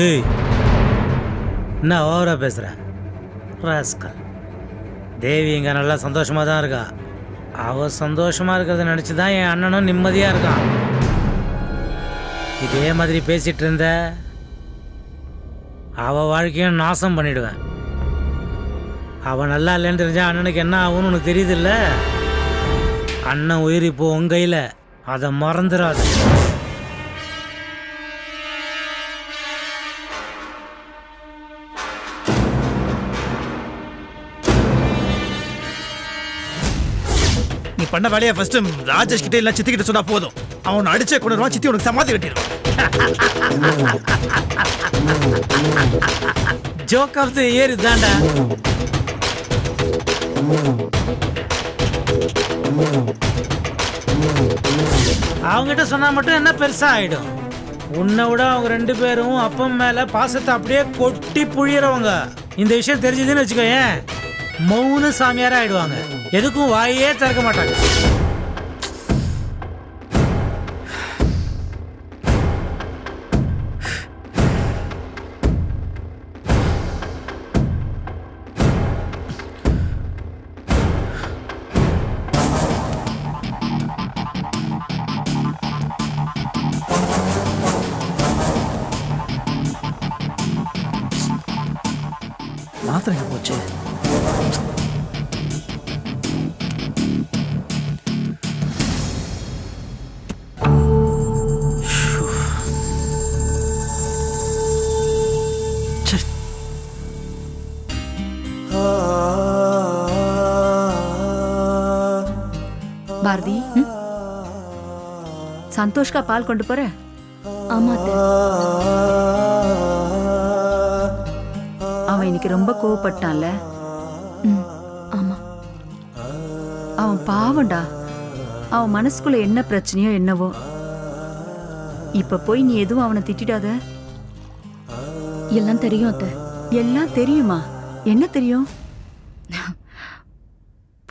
ஏய் என்ன ஓவரா பேசுகிற ராஸ்கல். தேவி இங்கே நல்லா சந்தோஷமாக தான் இருக்கா. அவள் சந்தோஷமாக இருக்கிறத நினச்சி தான் என் அண்ணனும் நிம்மதியாக இருக்கான். இதே மாதிரி பேசிகிட்டு இருந்த அவள் வாழ்க்கையும் நாசம் பண்ணிடுவேன். அவன் நல்லா இல்லைன்னு தெரிஞ்சா அண்ணனுக்கு என்ன ஆகும்னு உனக்கு தெரியுதுல்ல? அண்ணன் உயிர் இப்போ உன் கையில். அதை மறந்துடாது பண்ண வேலையை ஃபர்ஸ்ட் ராஜேஷ் கிட்ட இல்ல சித்தி கிட்ட சொன்னா போதும். அவன் அடிச்சே கொண்டு சித்தி உனக்கு சமாதி கட்டிடும் ஜோக் ஆஃப் தி இயர் இதாண்டா அவங்ககிட்ட சொன்னா மட்டும் என்ன பெருசா ஆயிடும். உன்னை விட அவங்க ரெண்டு பேரும் அப்பம் மேல பாசத்தை அப்படியே கொட்டி புழியறவங்க. இந்த விஷயம் தெரிஞ்சதுன்னு வச்சுக்கோயேன். மௌன சாமியாரா ஆயிடுவாங்க. எதுக்கும் வாயே திறக்க மாட்டாங்க. மாத்திரம் போச்சு. பாரதி சந்தோஷ்கா பால் கொண்டு போற? ஆமா அவன் இன்னைக்கு ரொம்ப கோவப்பட்டான்ல. பாவம்டா. அவன் மனசுக்குள்ள என்ன பிரச்சனையோ என்னவோ. இப்ப போய் நீ எதுவும் அவனை திட்டிடாத? எல்லாம் தெரியும் அத்தை. எல்லாம் தெரியுமா? என்ன தெரியும்?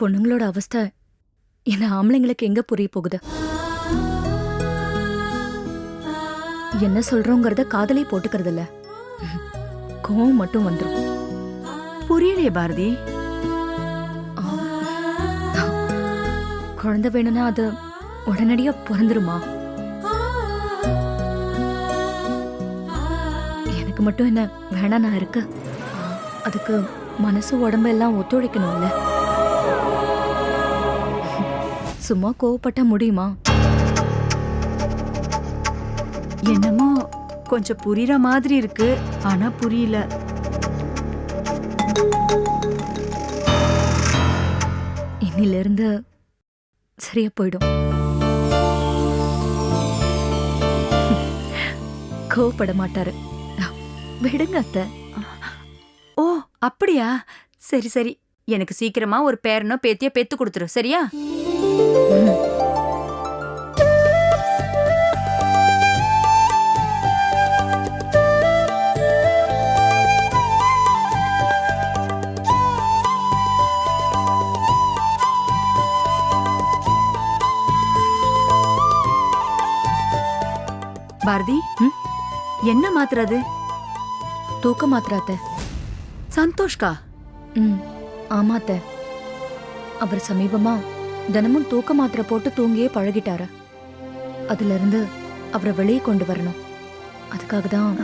பொண்ணுங்களோட அவஸ்தை என்ன ஆம்பளைங்களுக்கு எங்க புரிய போகுது? என்ன சொல்றோங்கிறத காதலே போட்டுக்கிறது இல்ல கோவம் மட்டும் வந்துரும். புரியலையே பாரதி. குழந்தை வேணும்னா அது உடனடியா பிறந்துருமா? எனக்கு மட்டும் என்ன வேணா நான் இருக்கு. அதுக்கு மனசு உடம்பு எல்லாம் ஒத்துழைக்கணும்ல. சும்மா கோவப்பட்டா முடியுமா? என்னமோ கொஞ்சம் புரியுற மாதிரி இருக்கு. ஆனா புரியல. இன்னில இருந்து சரியா போயிடும். கோவப்பட மாட்டாரு. விடுங்க அத்தை. ஓ அப்படியா? சரி சரி. எனக்கு சீக்கிரமா ஒரு பேரனோ பேத்தியோ பெத்து கொடுத்துரு சரியா? பாரதி என்ன மாத்துறது? தூக்க மாத்திராத்த சந்தோஷ்கா? ம் அவர் சமீபமா தினமும் தூக்க மாத்திரை போட்டு தூங்கியே பழகிட்டாரு. அதுல இருந்து அவரை வெளியே கொண்டு வரணும். அதுக்காக தான்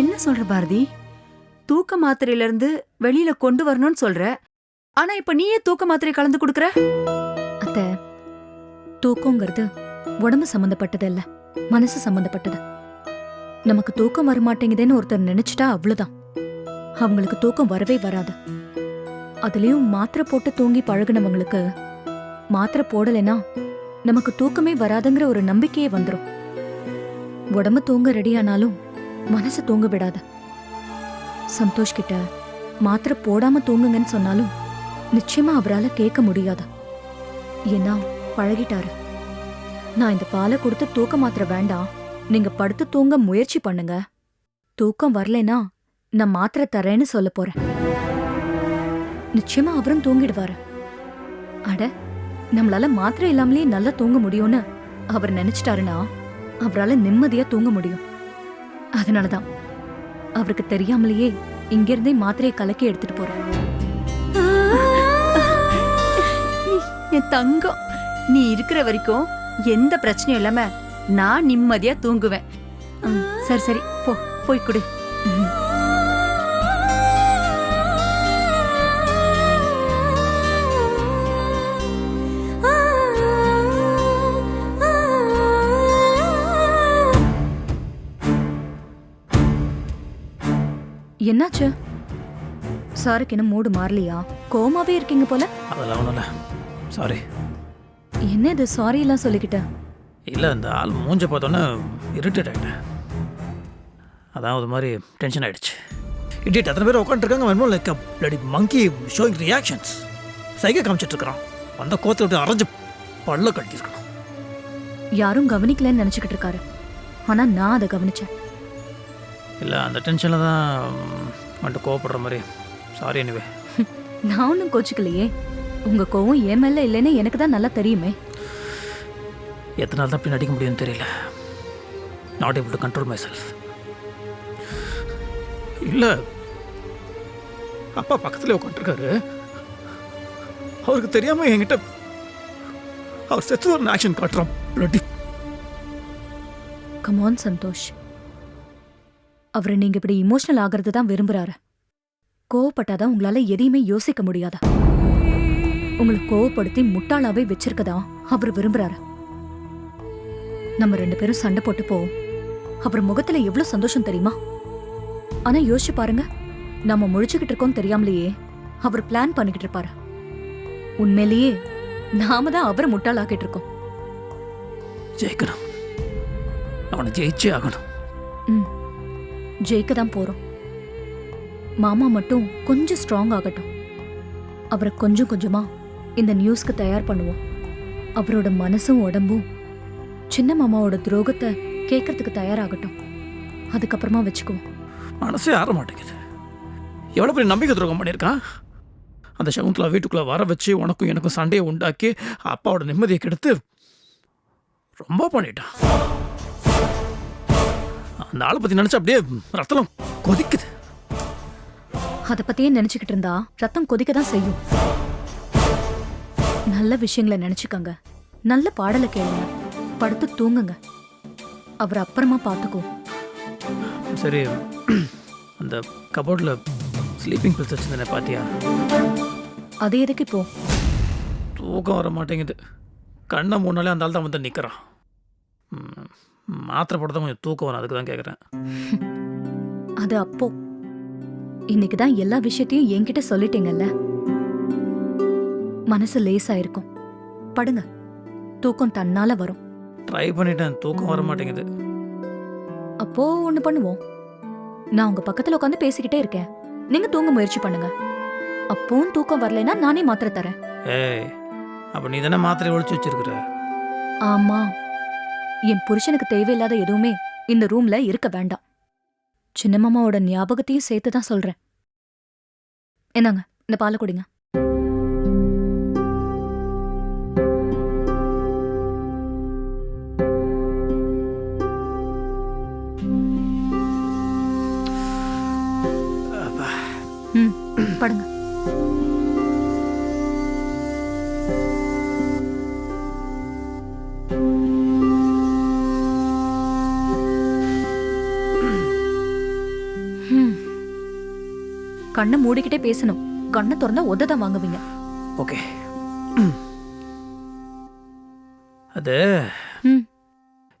என்ன சொல்ற பாரதி? தூக்க மாத்திரையில இருந்து வெளியில கொண்டு வரணும்னு சொல்ற. ஆனா இப்ப நீயே தூக்க மாத்திரை கலந்து கொடுக்கற? அத்தை தூக்கங்கிறது உடம்பு சம்பந்தப்பட்டது இல்லை மனசு சம்பந்தப்பட்டது. நமக்கு தூக்கம் வரமாட்டேங்குதுன்னு ஒருத்தர் நினைச்சிட்டா அவ்வளவுதான். அவங்களுக்கு தூக்கம் வரவே வராது. அதுலயும் மாத்திரை போட்டு தூங்கி பழகுனவங்களுக்கு மாத்திரை போடலைன்னா நமக்கு தூக்கமே வராதுங்கிற ஒரு நம்பிக்கையே வந்துரும். உடம்பு தூங்க ரெடியானாலும் மனசு தூங்க விடாது. சந்தோஷ் கிட்ட மாத்திரை போடாம தூங்குங்கன்னு சொன்னாலும் நிச்சயமா அவரால கேட்க முடியாது? ஏன்னா பழகிட்டாரு. நான் இந்த பாலை கொடுத்து தூக்க மாத்திர வேண்டாம். நீங்க படுத்து தூங்க முயற்சி பண்ணுங்க. தூக்கம் வரலனா நான் மாத்திரை தரேன்னு சொல்ல போறேன். நிச்சயமா அவரும் தூங்கிடுவாரு. அட நம்மளால மாத்திரை இல்லாமலே நல்லா தூங்க முடியும்னு அவர் நினைச்சிட்டாருன்னா அவரால் நிம்மதியா தூங்க முடியும். அதனாலதான் அவருக்கு தெரியாமலேயே இங்கிருந்தே மாத்திரையை கலக்கி எடுத்துட்டு போறேன். என் தங்கம் நீ இருக்கிற வரைக்கும் எந்த பிரச்சனையும் இல்லாம நான் நிம்மதியா தூங்குவேன். ம், சரி சரி. போ போய் கொடு. என்னாச்சு? சாருக்கு என்ன மூடு மாறலையா? கோமாவே இருக்கீங்க போல. அதெல்லாம் ஒன்றும் இல்லை. சாரி என்ன இது சாரி எல்லாம் சொல்லிக்கிட்ட? இல்லை இந்த ஆள் மூஞ்ச பார்த்தோன்னே இரிட்டேட் ஆகிட்டேன் அதான் ஒரு மாதிரி டென்ஷன் ஆயிடுச்சு. இடியட் அத்தனை பேர் உட்காந்துருக்காங்க வேணும்? Like bloody monkey showing reactions சைகை காமிச்சிட்டு இருக்கிறான் வந்த கோத்தில் விட்டு அரைஞ்சு பல்ல கட்டியிருக்கணும் யாரும் கவனிக்கலன்னு நினைச்சுக்கிட்டு இருக்காரு. ஆனா நான் அதை கவனிச்சேன். இல்லை அந்த டென்ஷனில் தான் வந்துட்டு கோவப்படுற மாதிரி. சாரி எனிவே நான் ஒன்றும் கோச்சிக்கலையே. உங்க கோவம் என் மேல இல்லைன்னு எனக்கு தான் நல்லா தெரியுமே. எத்தனை நாள் தான் அப்படி நடிக்க முடியும்னு தெரியல. Not able to control myself இல்லை அப்பா பக்கத்தில் உட்காந்துருக்காரு அவருக்கு தெரியாம என்கிட்ட அவர் செத்து ஒரு ஆக்ஷன் bloody கமான் சந்தோஷ். அவரை நீங்க இப்படி இமோஷனல் ஆகிறது தான் விரும்புறாரு. கோவப்பட்டாதான் உங்களால எதையுமே யோசிக்க முடியாதா? உங்களை கோவப்படுத்தி முட்டாளாவே வச்சிருக்கதா அவர் விரும்புறாரு. நம்ம ரெண்டு பேரும் சண்டை போட்டு போவோம். அவர் முகத்துல எவ்வளவு சந்தோஷம் தெரியுமா? ஆனா யோசிச்சு பாருங்க நம்ம முழிச்சுக்கிட்டு இருக்கோம் தெரியாமலேயே அவர் பிளான் பண்ணிக்கிட்டு இருப்பாரு. உண்மையிலேயே நாம தான் அவரை முட்டாளாக்கிட்டு இருக்கோம். ஜெயிக்கணும். அவனை ஜெயிச்சே ஆகணும். ம் ஜெயிக்க தான் போறோம். மாமா மட்டும் கொஞ்சம் ஸ்ட்ராங் ஆகட்டும். அவரை கொஞ்சம் கொஞ்சமா இந்த நியூஸ்க்கு தயார் பண்ணுவோம். அவரோட மனசும் உடம்பும் சின்ன மாமாவோட துரோகத்தை கேட்கறதுக்கு தயாராகட்டும். அதுக்கப்புறமா வச்சுக்குவோம். மனசே ஆற மாட்டேங்குது. எவ்வளோ பெரிய நம்பிக்கை துரோகம் பண்ணியிருக்கான்? அந்த சகுந்தலா வீட்டுக்குள்ளே வர வச்சு உனக்கும் எனக்கும் சண்டையை உண்டாக்கி அப்பாவோட நிம்மதியை கெடுத்து ரொம்ப பண்ணிட்டான். அந்த ஆளை பற்றி நினச்சா அப்படியே ரத்தம் கொதிக்குது. அதை பத்தியே நினைச்சுக்கிட்டு இருந்தா ரத்தம் கொதிக்க தான் செய்யும். நல்ல விஷயங்களை நினைச்சுக்கங்க. நல்ல பாடலை கேளுங்க. படுத்து தூங்குங்க. அவர் அப்புறமா பார்த்துக்குவோம். சரி. அந்த கபோர்டில் ஸ்லீப்பிங் பில்ஸ் வச்சுருந்தேன் பாத்தியா? அது எதுக்கு இப்போ? தூக்கம் வர மாட்டேங்குது. கண்ணை மூணாலே அந்த ஆள் தான் வந்து நிற்கிறான் மாத்திரை போட்டு தான் கொஞ்சம் தூக்கம் வரும் அதுக்கு தான் கேட்குறேன் அது அப்போ. இன்னைக்கு தான் எல்லா விஷயத்தையும் என்கிட்ட சொல்லிட்டீங்கல்ல? மனசு லேசா இருக்கும் படுங்க. தூக்கம் தன்னால வரும். ட்ரை பண்ணிட்டேன். தூக்கம் வர மாட்டேங்குது. அப்போ ஒண்ணு பண்ணுவோம். நான் உங்க பக்கத்துல உட்காந்து பேசிக்கிட்டே இருக்கேன். நீங்க தூங்க முயற்சி பண்ணுங்க. அப்பவும் தூக்கம் வரலைன்னா நானே மாத்திரை தரேன். ஏய் அப்போ நீ தானே மாத்திரை ஒழிச்சு வச்சிருக்கிற? ஆமா. என் புருஷனுக்கு தேவையில்லாத எதுவுமே இந்த ரூம்ல இருக்க வேண்டாம். சின்ன மாமாவோட ஞாபகத்தையும் சேர்த்து தான் சொல்றேன். என்னங்க இந்த பாலை குடிங்க. கண்ணை மூடிக்கிட்டே பேசணும். கண்ணை திறந்தா உத தான் வாங்குவீங்க. ஓகே. அது ம்.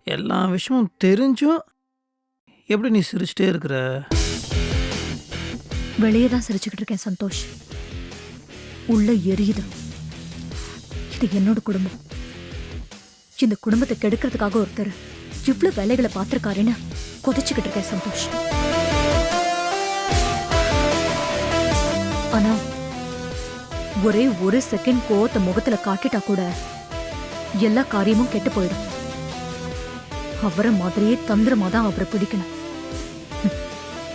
எல்லா விஷயமும் தெரிஞ்சும் எப்படி நீ சிரிச்சிட்டே இருக்கிற? வெளியே தான் சிரிச்சுக்கிட்டு இருக்கேன் சந்தோஷ். உள்ள எரியுது. இது என்னோட குடும்பம். இந்த குடும்பத்தை கெடுக்கிறதுக்காக ஒருத்தர் இவ்வளவு வேலைகளை பார்த்திருக்காருன்னு கொதிச்சுக்கிட்டு இருக்கேன் சந்தோஷ். ஆனா ஒரே ஒரு செகண்ட் கோவத்தை முகத்துல காட்டிட்டா கூட எல்லா காரியமும் கெட்டு போயிடும். அவரை மாதிரியே தந்திரமா தான் அவரை பிடிக்கணும்.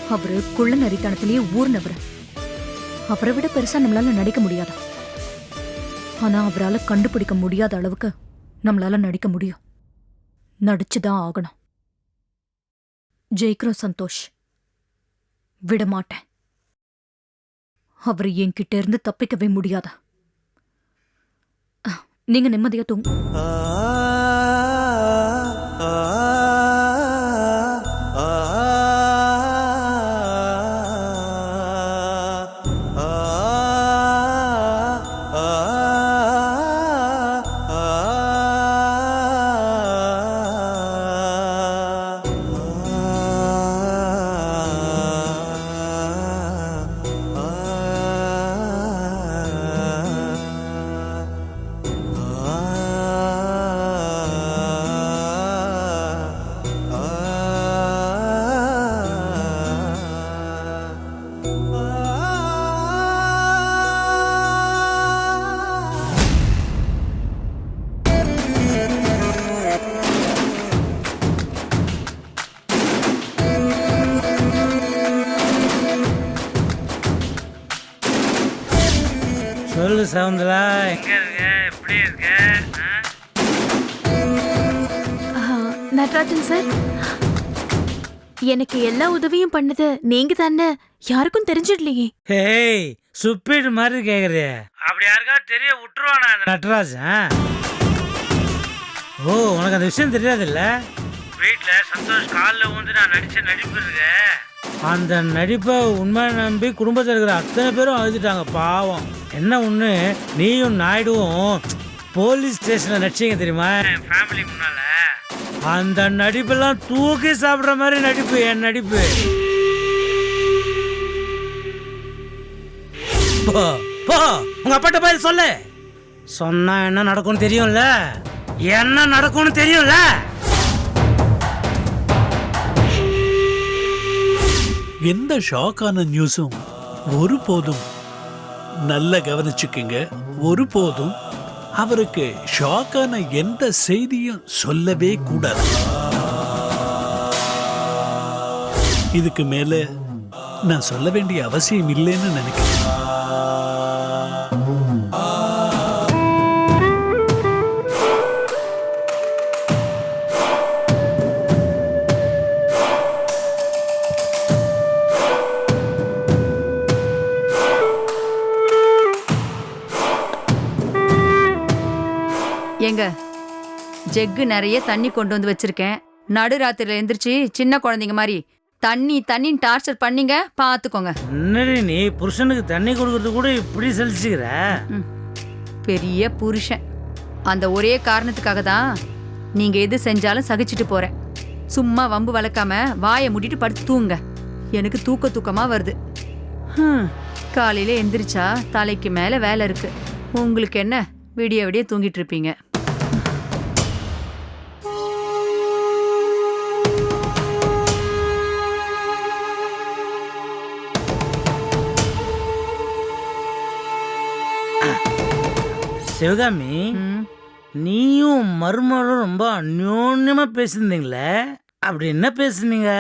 அவரு குள்ள நரித்தனத்திலேயே ஊர்னவர். அவரை விட பெருசா நம்மளால நடிக்க முடியாது? ஆனா அவரால் கண்டுபிடிக்க முடியாத அளவுக்கு நம்மளால நடிக்க முடியும். நடிச்சுதான் ஆகணும். ஜெயிக்கிறோம் சந்தோஷ். விட மாட்டேன் அவர் என்கிட்ட இருந்து தப்பிக்கவே முடியாதா? அஹ், நீங்க நிம்மதியா தூங்க. நட்ராஜன் சார்? எனக்கு எல்லா உதவியும் பண்ணது நீங்க தானே. யாருக்கும் தெரிஞ்சிடலையே. ஹேய் சுப்பீடு மாதிரி கேக்குறிய அப்படி யாருக்கா தெரிய விட்டுருவானா அந்த நட்ராஜன்? ஓ உனக்கு அந்த விஷயம் தெரியாதுல்ல? வீட்ல சந்தோஷ் காலில் ஊந்து நான் நடிச்ச நடிப்பு இருக்கு. அந்த நடிப்பை உண்மை நம்பி குடும்பத்தில் இருக்கிற அத்தனை பேரும் அழுதுட்டாங்க பாவம். என்ன ஒண்ணு நீயும் நாயுடுவும் போலீஸ் ஸ்டேஷன்ல நடிச்சீங்க தெரியுமா? ஃபேமிலி முன்னால. அந்த நடிப்பெல்லாம் தூக்கி சாப்பிட்ற மாதிரி நடிப்பு என் நடிப்பு. போ போ உங்க அப்பாட்ட போய் சொல்லு. சொன்னா என்ன நடக்கும்னு தெரியும்ல? என்ன நடக்கும்னு தெரியும்ல? எந்த ஷாக்கான நியூஸும் ஒருபோதும் நல்ல கவனிச்சுக்குங்க ஒருபோதும் அவருக்கு ஷாக்கான எந்த செய்தியும் சொல்லவே கூடாது. இதுக்கு மேல நான் சொல்ல வேண்டிய அவசியம் இல்லைன்னு நினைக்கிறேன். ஏங்க ஜெக்கு நிறைய தண்ணி கொண்டு வந்து வச்சிருக்கேன். நடுராத்திரில எந்திரிச்சு சின்ன குழந்தைங்க மாதிரி தண்ணி தண்ணின்னு டார்ச்சர் பண்ணீங்க பார்த்துக்கோங்க என்னடி நீ புருஷனுக்கு தண்ணி கொடுக்கறது கூட இப்படி சலிச்சுக்கிற? பெரிய புருஷன். அந்த ஒரே காரணத்துக்காக தான் நீங்க எது செஞ்சாலும் சகிச்சுட்டு போறேன். சும்மா வம்பு வளர்க்காம வாயை மூடிட்டு படுத்து தூங்க எனக்கு தூக்க தூக்கமா வருது. காலையில எந்திரிச்சா தலைக்கு மேல வேலை இருக்கு. உங்களுக்கு என்ன? விடிய விடிய தூங்கிட்டு இருப்பீங்க. சிவகாமி நீயும் மருமகளும் ரொம்ப அந்யோன்யமா பேசியிருந்தீங்களே? அப்படி என்ன பேசுனீங்க?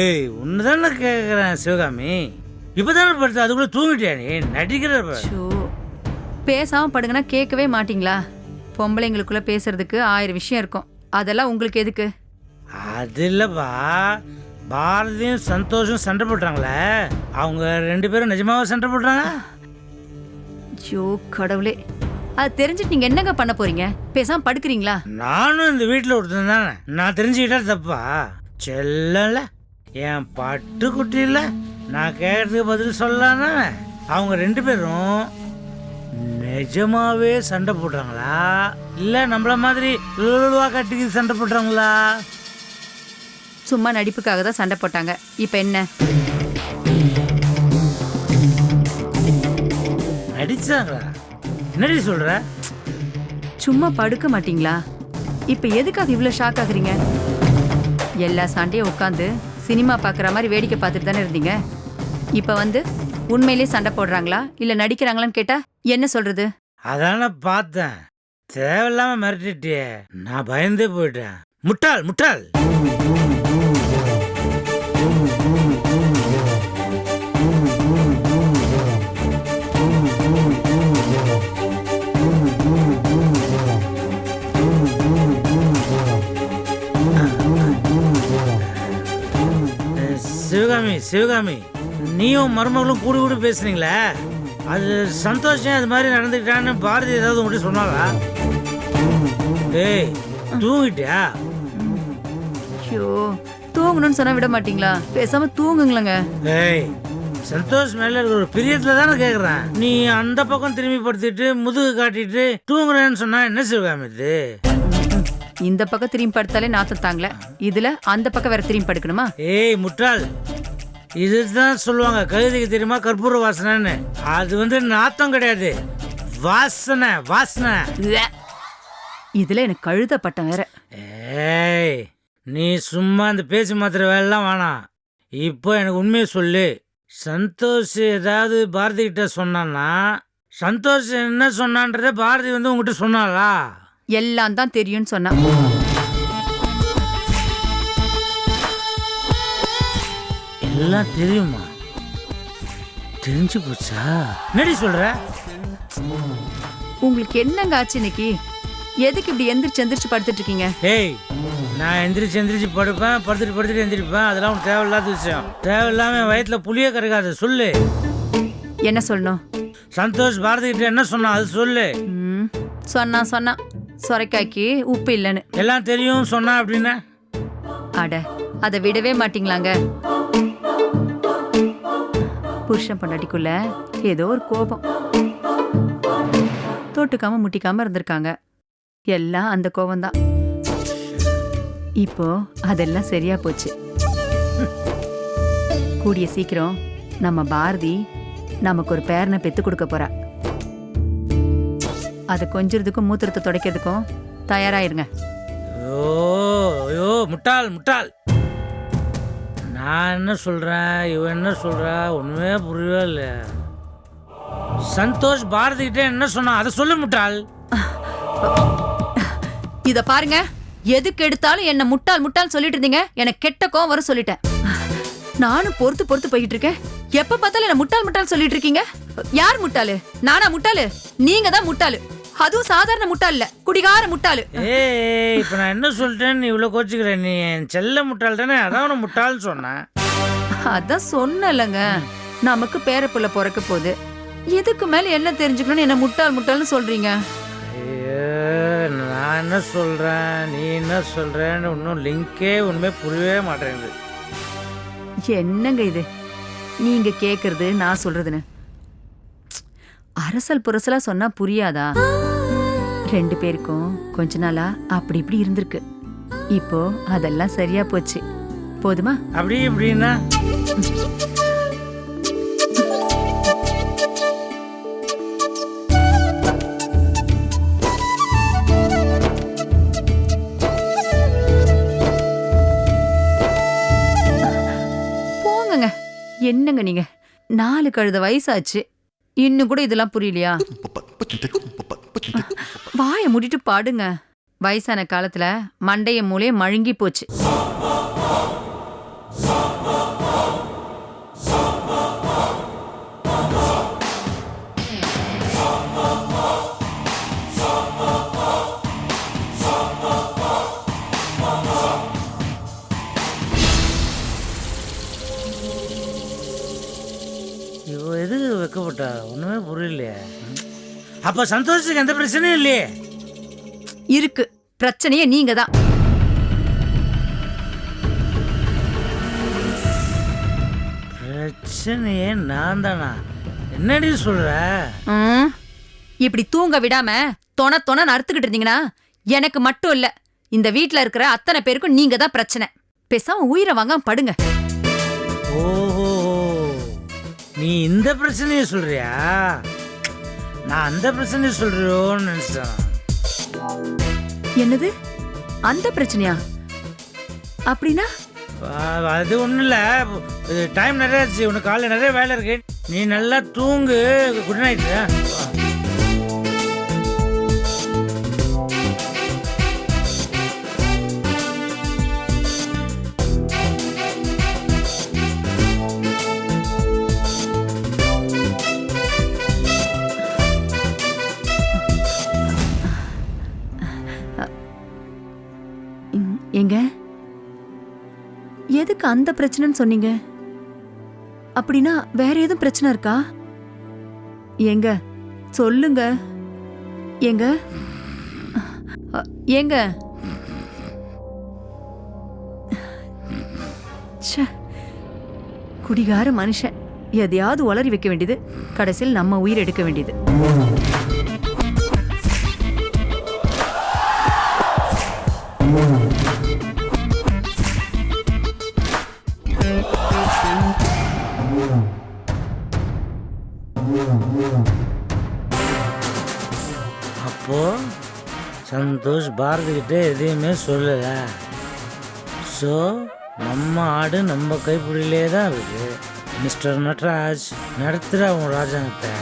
ஏய் உன்னதானே கேட்குறேன் சிவகாமி. இப்போதானே படுத்து அதுக்குள்ள தூங்கிட்டியா நீ? நடிக்கிற. ஷோ பேசாம படுங்கன்னா கேட்கவே மாட்டீங்களா? பொம்பளைங்களுக்குள்ள பேசுறதுக்கு ஆயிரம் விஷயம் இருக்கும். அதெல்லாம் உங்களுக்கு எதுக்கு? அது இல்லைப்பா. பாரதியும் சந்தோஷம் சண்டை போட்டாங்களே அவங்க ரெண்டு பேரும் நிஜமாவா சண்டை போட்டாங்க ஐயோ கடவுளே. அது தெரிஞ்சுட்டு நீங்க என்னங்க பண்ண போறீங்க? பேசாம படுக்கிறீங்களா? நானும் இந்த வீட்டில் ஒருத்தன் தானே. நான் தெரிஞ்சுக்கிட்டா தப்பா? செல்லல. என் பட்டுக்குட்டி இல்லை நான் கேட்கறதுக்கு பதில் சொல்லலான்னு அவங்க ரெண்டு பேரும் நிஜமாவே சண்டை போடுறாங்களா? இல்லை நம்மள மாதிரி லுலுவா கட்டிக்கு சண்டை போடுறாங்களா? சும்மா நடிப்புக்காக தான் சண்டை போட்டாங்க. இப்ப என்ன? நடிச்சாங்களா என்னடி சொல்ற? சும்மா படுக்க மாட்டீங்களா? இப்ப எதுக்காக இவ்வளவு ஷாக் ஆகுறீங்க? எல்லா சண்டையும் உட்காந்து சினிமா பார்க்குற மாதிரி வேடிக்கை பார்த்துட்டு தானே இருந்தீங்க? இப்ப வந்து உண்மையிலேயே சண்டை போடுறாங்களா? இல்ல நடிக்கிறாங்களான்னு கேட்டா என்ன சொல்றது? அதான பார்த்தேன். தேவையில்லாம மிரட்டிட்டியே. நான் பயந்தே போயிட்டேன். முட்டாள் முட்டாள். சிவகாமி நீயும் மருமகளும் கூடி கூடி பேசுனீங்களே? அது சந்தோஷம் அது மாதிரி நடந்துக்கிட்டான்னு பாரதி ஏதாவது உங்கள்கிட்ட சொன்னாரா டேய் தூங்கிட்டியா? ஐயோ தூங்கணும்னு சொன்னா விட மாட்டீங்களா? பேசாம தூங்குங்களேங்க. டேய் சந்தோஷ் மேல இருக்கிற ஒரு பிரியத்துல தானே கேக்குறேன். நீ அந்த பக்கம் திரும்பி படுத்திட்டு முதுகு காட்டிட்டு தூங்குறேன்னு சொன்னா என்ன சிவகாமி இது? இந்த பக்கம் திரும்பி படுத்தாலே நாத்தம் தாங்கல. இதுல அந்த பக்கம் வேற திரும்பி படுக்கணுமா? ஏய் முட்டாள். இதுதான் சொல்லுவாங்க. கழுதைக்கு தெரியுமா? கற்பூர வாசனைன்னு. அது வந்து நாத்தம் கிடையாது. வாசனை வாசனை. இதுல எனக்கு கழுத பட்டம் வேற. ஏய் நீ சும்மா அந்த பேச்சு மாத்திர வேலைலாம் வேணாம் இப்போ எனக்கு உண்மையை சொல்லு. சந்தோஷ் ஏதாவது பாரதி கிட்ட சொன்னான்னா சந்தோஷ் என்ன சொன்னான்றத பாரதி வந்து உங்ககிட்ட சொன்னாளா? எல்லாம் தான் தெரியும்னு சொன்னா. எல்லாம் தெரியுமா? தெரிஞ்சு போச்சா என்னடி சொல்ற? உங்களுக்கு என்னங்க ஆச்சு இன்னைக்கு? எதுக்கு இப்படி எந்திரிச்சு எந்திரிச்சு படுத்துட்டு இருக்கீங்க ஏய் நான் எந்திரிச்சு எந்திரிச்சு படுப்பேன் படுத்துட்டு படுத்துட்டு எந்திரிப்பேன். அதெல்லாம் உனக்கு தேவையில்லாத விஷயம். தேவையில்லாம என் வயிற்றுல புளியே கறக்காது சொல்லு. என்ன சொல்லணும்? சந்தோஷ் பாரதி கிட்ட என்ன சொன்னா அது சொல்லு. ம், சொன்னா சொன்னா. சொரைக்காய்க்கு உப்பு இல்லைன்னு. எல்லாம் தெரியும் சொன்னா அப்படின்னா? அட அதை விடவே மாட்டீங்களாங்க. புருஷன் பொண்டாட்டிக்குள்ள ஏதோ ஒரு கோபம். தொட்டுக்காம முட்டிக்காம இருந்திருக்காங்க. எல்லாம் அந்த கோபம்தான். இப்போ அதெல்லாம் சரியா போச்சு. கூடிய சீக்கிரம் நம்ம பாரதி நமக்கு ஒரு பேரனை பெத்து கொடுக்க போறா. அதை கொஞ்சிறதுக்கும் மூத்திரத்தை துடைக்கிறதுக்கும் தயாராயிருங்க. ஓ ஐயோ முட்டாள் முட்டாள். நான் என்ன சொல்கிறேன் இவன் என்ன சொல்கிறா ஒன்றுமே புரியவே இல்லை சந்தோஷ் பாரதி கிட்ட என்ன சொன்னா அதை சொல்லு முட்டாள். இத பாருங்க. எதுக்கு எடுத்தாலும் என்ன முட்டாள் முட்டாள் சொல்லிட்டு இருந்தீங்க. எனக்கு கெட்ட கோவம் வரும் சொல்லிட்டேன். நானும் பொறுத்து பொறுத்து போயிட்டு இருக்கேன். எப்ப பார்த்தாலும் என்ன முட்டாள் முட்டாள் சொல்லிட்டு இருக்கீங்க? யார் முட்டாளு? நானா முட்டாளு? நீங்க தான் முட்டாளு. அதுவும் சாதாரண முட்டாள் இல்ல குடிகார முட்டாளு. ஏய் இப்போ நான் என்ன சொல்லிட்டேன்னு நீ இவ்வளோ கோச்சிக்கிறேன் நீ என் செல்ல முட்டாள் தானே? அதான் உன முட்டாள்னு சொன்னேன் அதான் சொன்னலங்க நமக்கு பேரப்புள்ள பிறக்க போகுது. இதுக்கு மேல என்ன தெரிஞ்சுக்கணும்னு என்ன முட்டாள் முட்டாள்னு சொல்றீங்க? நான் என்ன சொல்றேன்? நீ என்ன சொல்றேன்னு ஒன்றும் லிங்கே ஒன்றுமே புரியவே மாட்டேங்குது. என்னங்க இது? நீங்க கேக்குறது நான் சொல்றதுன்னு. அரசல் புரசலா சொன்னா புரியாதா? ரெண்டு பேருக்கும் கொஞ்ச நாளா அப்படி இப்படி இருந்திருக்கு. இப்போ அதெல்லாம் சரியா போச்சு. போதுமா? அப்படி இப்படின்னா? போங்கங்க. என்னங்க நீங்க? நாலு கழுத வயசாச்சு. இன்னும் கூட இதெல்லாம் புரியலையா? வாயை முடிட்டு பாடுங்க. வயசான காலத்துல மண்டைய மூளைய மழுங்கி போச்சு. இவ எதுக்கு வைக்கப்பட்டா? ஒன்றுமே புரியலையே. அப்போ சந்தோஷத்துக்கு எந்த பிரச்சனையும் இல்லையே. இருக்கு. பிரச்சனையே நீங்க தான் பிரச்சனையே நான் தானா என்னடி சொல்ற? ம், இப்படி தூங்க விடாம தொண தொண அறுத்துக்கிட்டு இருந்தீங்கன்னா எனக்கு மட்டும் இல்ல. இந்த வீட்ல இருக்கிற அத்தனை பேருக்கும் நீங்க தான் பிரச்சனை. பேசாம உயிரை வாங்காம படுங்க. ஓஹோ. நீ இந்த பிரச்சனையை சொல்றியா? நான் அந்த பிரச்சனையை சொல்றியோன்னு நினைச்சேன் என்னது? அந்த பிரச்சனையா? அப்படின்னா? அது ஒன்றும் இல்லை. டைம் நிறைய ஆச்சு. உனக்கு காலைல நிறைய வேலை இருக்கு. நீ நல்லா தூங்கு. குட் நைட் எதுக்கு அந்த பிரச்சனைன்னு சொன்னீங்க? அப்படின்னா வேற எதுவும் பிரச்சனை இருக்கா? ஏங்க சொல்லுங்க. ஏங்க எங்க ஏங்க குடிகார மனுஷன். எதையாவது உளறி வைக்க வேண்டியது. கடைசியில் நம்ம உயிர் எடுக்க வேண்டியது. சந்தோஷ் எதையுமே சொல்லலை. ஸோ நம்ம ஆடு நம்ம கைப்பிடியிலே தான் இருக்குது மிஸ்டர் நட்ராஜ் நடத்துகிற உன் ராஜாங்கத்தை.